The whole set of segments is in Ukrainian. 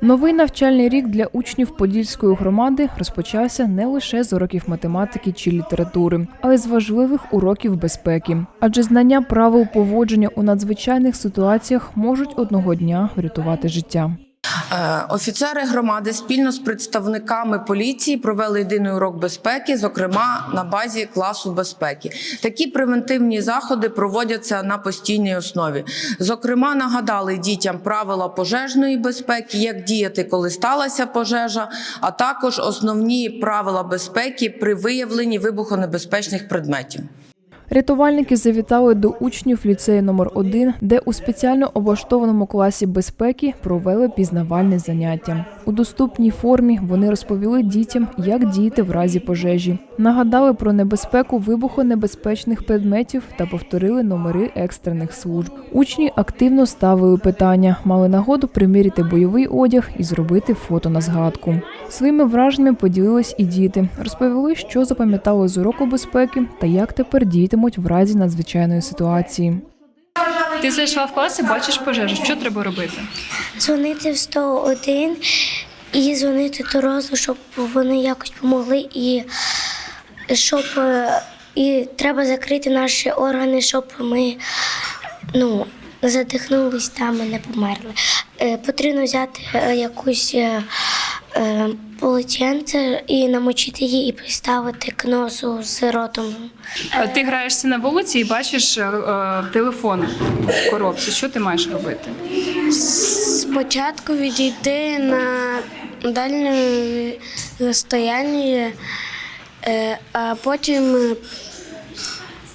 Новий навчальний рік для учнів Подільської громади розпочався не лише з уроків математики чи літератури, але й з важливих уроків безпеки. Адже знання правил поводження у надзвичайних ситуаціях можуть одного дня врятувати життя. Е, Офіцери громади спільно з представниками поліції провели єдиний урок безпеки, зокрема на базі класу безпеки. Такі превентивні заходи проводяться на постійній основі. Зокрема, нагадали дітям правила пожежної безпеки, як діяти, коли сталася пожежа, а також основні правила безпеки при виявленні вибухонебезпечних предметів. Рятувальники завітали до учнів ліцею номер 1 де у спеціально облаштованому класі безпеки провели пізнавальне заняття. У доступній формі вони розповіли дітям, як діяти в разі пожежі, нагадали про небезпеку вибухонебезпечних предметів та повторили номери екстрених служб. Учні активно ставили питання, мали нагоду приміряти бойовий одяг і зробити фото на згадку. Своїми враженнями поділились і діти, розповіли, що запам'ятали з уроку безпеки та як тепер діятимуть в разі надзвичайної ситуації. Ти зайшла в клас і бачиш пожежу. Що треба робити? дзвонити в 101 і дзвонити до розу, щоб вони якось допомогли і щоб е, і треба закрити наші органи, щоб ми ну, задихнулись там і не померли. Е, Потрібно взяти е, якусь полотенце і намочити її і приставити к носу з ротом. Ти граєшся на вулиці і бачиш телефон в коробці. Що ти маєш робити? Спочатку відійти на дальнє розстояння, а потім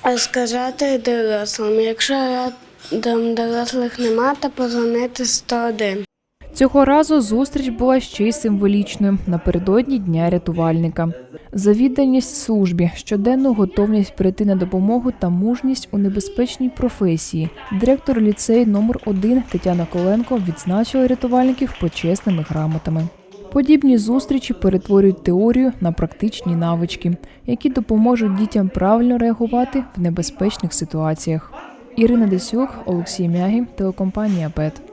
е, сказати дорослим. Якщо рядом дорослих нема, то позвонити 101. Цього разу зустріч була ще й символічною напередодні дня рятувальника. Завідданість службі, щоденну готовність прийти на допомогу та мужність у небезпечній професії. Директор ліцею номер 1 Тетяна Коленко відзначила рятувальників почесними грамотами. Подібні зустрічі перетворюють теорію на практичні навички, які допоможуть дітям правильно реагувати в небезпечних ситуаціях. Ірина Десюк, Олексій Мягі, телекомпанія ПЕТ.